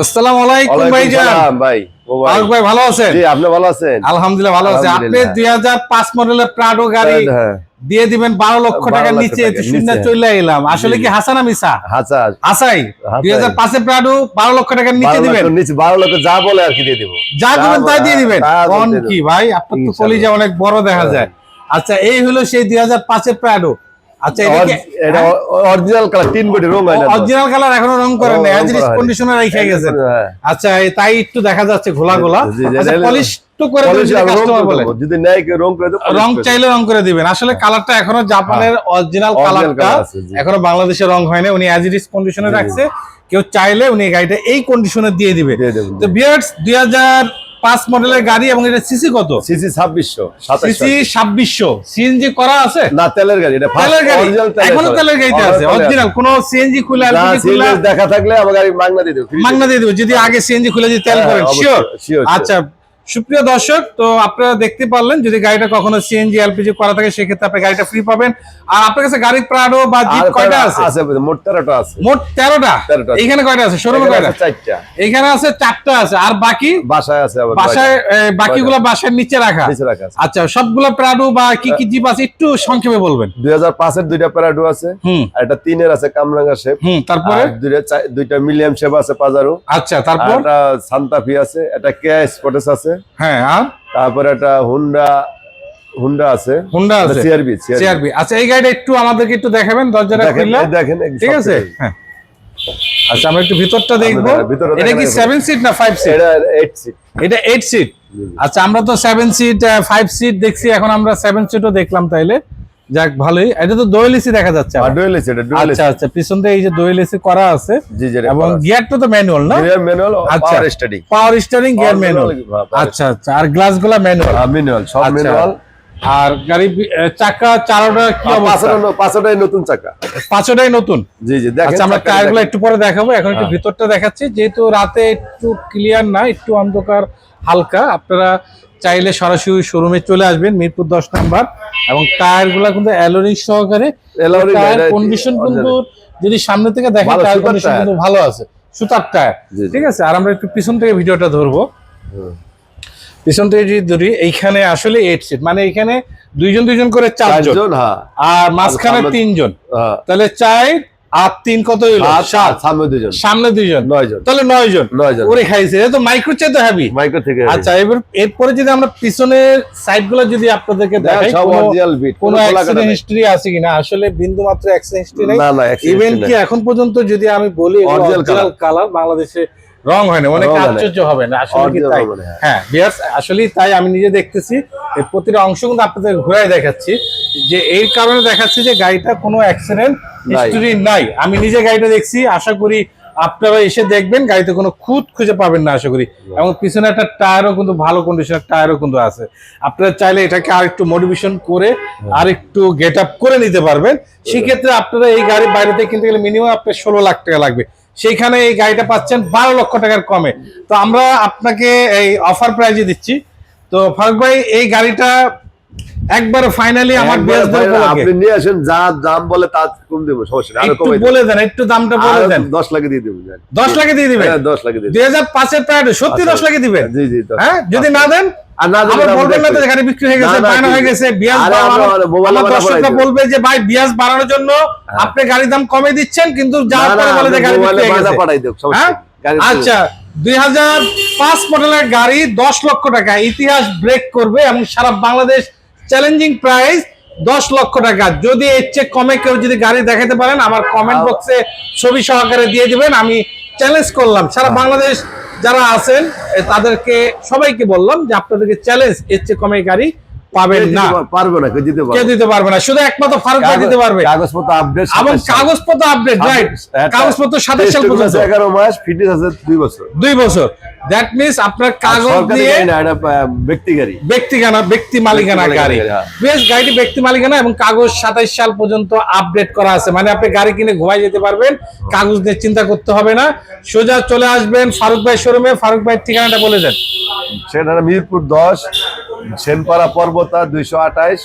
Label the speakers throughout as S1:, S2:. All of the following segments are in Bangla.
S1: আসসালামু আলাইকুম ভাইজান।
S2: ভাই। ভাই
S1: ভাই ভালো আছেন?
S2: জি আপনি ভালো আছেন?
S1: আলহামদুলিল্লাহ ভালো আছে। আপনি
S2: আলহামদুলিল্লাহ।
S1: দুই হাজার পাঁচ মডেলের প্রাডো গাড়ি
S2: হ্যাঁ।
S1: দিয়ে দিবেন বারো লক্ষ
S2: 12
S1: টাকার নিচে শূন্য। চলে এলাম। আসলে কি হাসান আমিসা
S2: আচ্ছা হাসাই।
S1: দুই হাজার পাঁচের প্রাডো বারো লক্ষ টাকার নিচে দিবেন
S2: লক্ষ নিচে বারো লক্ষ যা বলে আর কি দিয়ে দিব।
S1: যা দিবেন তাই দিয়ে দিবেন। কোন কি ভাই? আপনার তো। কলিজা অনেক বড় দেখা যায়। আচ্ছা এই হলো সেই দুই হাজার পাঁচের প্রাডো আচ্ছা এটা
S2: অরিজিনাল কালার তিন কোটি রং হয় না
S1: অরিজিনাল কালার এখনও রং করেন নাই অ্যাজ
S2: করা হয়নি।
S1: রেখে গেছেন।
S2: হ্যাঁ।
S1: আচ্ছা তাই একটু দেখা যাচ্ছে ঘোলা গোলা
S2: জি, জি,
S1: আচ্ছা পলিশ তো করে দেবেন
S2: Polish
S1: যদি
S2: আর রং
S1: কাস্টমার বলে।
S2: যদি নেয় রং করে
S1: রং চাইলে রং করে দিবেন। আসলে কালারটা এখনও জাপানের অরিজিনাল কালারটা। এখনও বাংলাদেশে রং হয়নি উনি অ্যাজ ইট ইজ কন্ডিশনে রাখছে। কেউ চাইলে উনি গাড়িটা এই কন্ডিশনে দিয়ে দিবে।
S2: দিয়ে দেবো।
S1: তো বিয়ার্স দুই হাজার পাঁচ মডেলের গাড়ি এবং এটা সিসি কত?
S2: সিসি ছাব্বিশশো
S1: সিসি ছাব্বিশশো। সিএনজি করা আছে?
S2: না তেলের গাড়ি এটা
S1: তেলের গাড়ি।
S2: এখনও তেলের
S1: গাড়িতে আছে অরিজিনাল কোনো সিএনজি খুলে
S2: দেখা থাকলে আমার গাড়ি মাগনা দিয়ে দেবো
S1: মাগনা দিয়ে দেবো যদি আগে সিএনজি খুলে যদি তেল
S2: হ্যাঁ,
S1: করেন শিওর
S2: sure, sure.
S1: আচ্ছা সুপ্রিয় দর্শক তো আপনারা দেখতে পারলেন যদি গাড়িটা কখনো সিএনজি এলপিজি করা থাকে সেক্ষেত্রে আপনি গাড়িটা ফ্রি পাবেন। আর আপনার কাছে গাড়ি প্রাডো বা জিপ কয়টা আছে?
S2: আছে মোট তেরোটা আছে।
S1: মোট তেরোটা?
S2: 13টা আছে।
S1: এইখানে কয়টা আছে? শোরুমে কয়টা?
S2: আছে চারটা।
S1: এইখানে আছে চারটা আছে। আর বাকি?
S2: বাসায় আছে আবার
S1: বাসায় বাকিগুলো বাসার নিচে রাখা?
S2: নিচে রাখা আছে।
S1: আচ্ছা সবগুলো প্রাডো বা কি কি জিপ আছে? একটু সংক্ষেপে বলবেন।
S2: দুই হাজার পাঁচের দুইটা প্যারাডো আছে আর একটা তিনের আছে কামরাঙ্গা শেপ
S1: হুম তারপরে?
S2: দুইটা দুইটা মিলিয়াম শেপ আছে পাজারো
S1: আচ্ছা তারপর?
S2: একটা সান্তাফি আছে একটা কেয়া স্পটেস আছে
S1: হ্যাঁ আর?
S2: তারপরে একটা হুন্ডা হুন্ডা আছে।
S1: হুন্ডা আছে।
S2: সিআরবি
S1: সিআরবি আচ্ছা এই গাড়িটা একটু আমাদেরকে একটু দেখাবেন দরজাটা খুললে?
S2: দেখেন
S1: ঠিক আছে? হ্যাঁ। আচ্ছা আমরা একটু ভিতরটা দেখব। এটা কি
S2: একবার।
S1: সেভেন সিট না ফাইভ সিট
S2: এটা এইট সিট
S1: এটা এইট সিট আচ্ছা আমরা তো সেভেন সিট ফাইভ সিট দেখছি এখন আমরা সেভেন সিটও দেখলাম তাইলে। যাক ভালোই। এটা তো দোয়েল এসি দেখা যাচ্ছে
S2: আর
S1: আবার।
S2: ডুয়েল এসি এটা ডুয়েল
S1: আচ্ছা আচ্ছা পিছন এই যে দোয়েল এসি করা আছে
S2: জি জি
S1: এবং গিয়ারটা তো ম্যানুয়াল না?
S2: ম্যানুয়াল
S1: আচ্ছা।
S2: পাওয়ার স্টাডি
S1: পাওয়ার স্টারিং গিয়ার ম্যানুয়াল আচ্ছা আচ্ছা আর গ্লাসগুলা ম্যানুয়াল
S2: ম্যানুয়াল সব
S1: আচ্ছা।
S2: ম্যানুয়াল
S1: আর গাড়ি চাকা চারোটা কি অবস্থা?
S2: পাঁচটাই নতুন চাকা।
S1: পাঁচটাই নতুন?
S2: জি জি দেখেন
S1: আচ্ছা আমরা টায়ারগুলো একটু পরে দেখাবো এখন একটু
S2: হ্যাঁ।
S1: ভিতরটা দেখাচ্ছি যেহেতু রাতে একটু ক্লিয়ার না একটু অন্ধকার হালকা আপনারা চাইলে সরাসরি শোরুমে চলে আসবেন মিরপুর দশ নাম্বার। এবং টায়ারগুলো কিন্তু অ্যালোরিং সহকারে টায়ার কন্ডিশন কিন্তু যদি সামনে থেকে দেখেন টায়ার কন্ডিশন কিন্তু ভালো আছে। সুতার টায়ার। ঠিক আছে? আর আমরা একটু পিছন থেকে ভিডিওটা ধরবো। পিছন থেকে যদি ধরি এইখানে আসলে এইট সিট মানে এখানে দুইজন দুইজন করে চারজন।
S2: হ্যাঁ।
S1: আর মাঝখানে তিনজন।
S2: হ্যাঁ।
S1: তাহলে চার আর তিন কত হইল? সাত।
S2: সামনে দুজন
S1: সামনে দুইজন?
S2: নয় জন।
S1: তাহলে নয় জন।
S2: নয় জন।
S1: ওরে খাইছে তো মাইক্রো চেয়ে তো হ্যাভি
S2: মাইক্রো থেকে
S1: আচ্ছা এবার এরপরে যদি আমরা পিছনের সাইড যদি আপনাদেরকে দেখাই কোনো- অ্যাক্সিডেন্ট হিস্ট্রি আছে কিনা? আসলে বিন্দু মাত্র অ্যাক্সিডেন্ট হিস্ট্রি নাই।
S2: না না accident
S1: ইভেন কি এখন পর্যন্ত যদি আমি বলি অরিজিনাল কালার বাংলাদেশে রং হয় না। অনেক। আশ্চর্য হবে না। আসলে কি তাই?
S2: হ্যাঁ।
S1: আসলে তাই। আমি নিজে দেখতেছি। প্রতিটা অংশ কিন্তু আপনাদের ঘুরাই দেখাচ্ছি। যে এই কারণে দেখাচ্ছি যে গাড়িটা কোনো অ্যাক্সিডেন্ট হিস্টরি নাই। আমি নিজে গাড়িটা দেখছি আশা করি আপনারা এসে দেখবেন গাড়িতে কোনো খুঁত খুঁজে পাবেন না আশা করি। এবং পিছনে একটা টায়ারও কিন্তু ভালো কন্ডিশনের টায়ারও কিন্তু আছে। আপনারা চাইলে এটাকে আর একটু মডিফিকেশন করে আর একটু গেট আপ করে নিতে পারবেন। সেক্ষেত্রে আপনারা এই গাড়ি বাইরেতে কিনতে গেলে মিনিমাম আপনার ষোলো লাখ টাকা লাগবে। সেইখানে এই গাড়িটা পাচ্ছেন বারো লক্ষ টাকার কমে। তো আমরা আপনাকে এই অফার প্রাইজে দিচ্ছি। তো ফারুক ভাই এই গাড়িটা একবার ফাইনালি আমার
S2: একবার
S1: বেশ
S2: ভাই, আপনি নিয়ে আসেন যা দাম বলে তা কম দেবো সমস্যা আরও
S1: একটু বলে দেন একটু দামটা বলে দেন
S2: দশ লাখে দিয়ে দেবো জান।
S1: দশ লাখে দিয়ে দিবেন
S2: হ্যাঁ, দশ লাখে দিয়ে
S1: দুই হাজার পাঁচের প্রায় সত্যি
S2: আচ্ছা।
S1: দশ লাখে দিবেন
S2: দেবো। জি জি।
S1: হ্যাঁ যদি না দেন
S2: আর না দিলে
S1: আবার
S2: আমি
S1: বলবেন না তো। এখানে বিক্রি হয়ে গেছে
S2: না, না,
S1: বায়না হয়ে গেছে বিয়াজ
S2: আমরা
S1: বাড়ানো- আমার দর্শকরা বলবে যে ভাই বিয়াজ বাড়ানোর জন্য আপনি গাড়ির দাম কমে দিচ্ছেন কিন্তু
S2: যা
S1: পরে বলে যে গাড়ি বিক্রি হয়ে গেছে হ্যাঁ।
S2: গাড়ি।
S1: আচ্ছা দুই হাজার পাঁচ মডেলের গাড়ি দশ লক্ষ টাকা। ইতিহাস ব্রেক করবে এবং সারা বাংলাদেশ চ্যালেঞ্জিং প্রাইস দশ লক্ষ টাকা। যদি এর চেয়ে কমে কেউ যদি গাড়ি দেখাতে পারেন আমার কমেন্ট বক্সে ছবি সহকারে দিয়ে দিবেন আমি চ্যালেঞ্জ করলাম। সারা বাংলাদেশ যারা আছেন তাদেরকে সবাইকে বললাম যে আপনাদেরকে চ্যালেঞ্জ এর চেয়ে কমে গাড়ি পাবেন না।
S2: পারবে না দিতে পারবে?
S1: দিতে পারবে না? শুধু একমাত্র ফারুক ভাই দিতে পারবে।
S2: কাগজপত্র আপডেট
S1: এবং কাগজপত্র আপডেট রাইট কাগজপত্র সাতাশ সাল পর্যন্ত।
S2: এগারো মাস ফিটনেস আছে দুই বছর।
S1: দুই বছর। দ্যাট মিনস আপনার কাগজ দিয়ে
S2: গাড়ি ব্যক্তি গাড়ি।
S1: ব্যক্তি মালিকানা
S2: ব্যক্তি মালিকানা, হ্যাঁ।
S1: বেশ গাড়িটি ব্যক্তি মালিকানা এবং কাগজ সাতাইশ সাল পর্যন্ত আপডেট করা আছে। মানে আপনি গাড়ি কিনে ঘুমাই যেতে পারবেন কাগজ নিয়ে চিন্তা করতে হবে না। সোজা চলে আসবেন ফারুক ভাই শোরুমে ফারুক ভাইয়ের ঠিকানাটা বলে দেন।
S2: সেটা মিরপুর দশ সেনপাড়া পর্বতা দুইশো আঠাইশ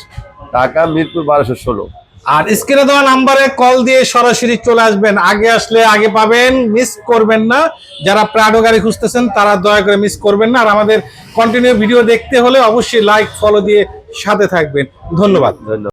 S2: ঢাকা মিরপুর বারোশো ষোলো।
S1: আর স্ক্রিনে দেওয়া নাম্বারে কল দিয়ে সরাসরি চলে আসবেন। আগে আসলে আগে পাবেন মিস করবেন না। যারা প্রাডো গাড়ি খুঁজতেছেন তারা দয়া করে মিস করবেন না। আর আমাদের কন্টিনিউ ভিডিও দেখতে হলে অবশ্যই লাইক ফলো দিয়ে সাথে থাকবেন। ধন্যবাদ।
S2: ধন্যবাদ।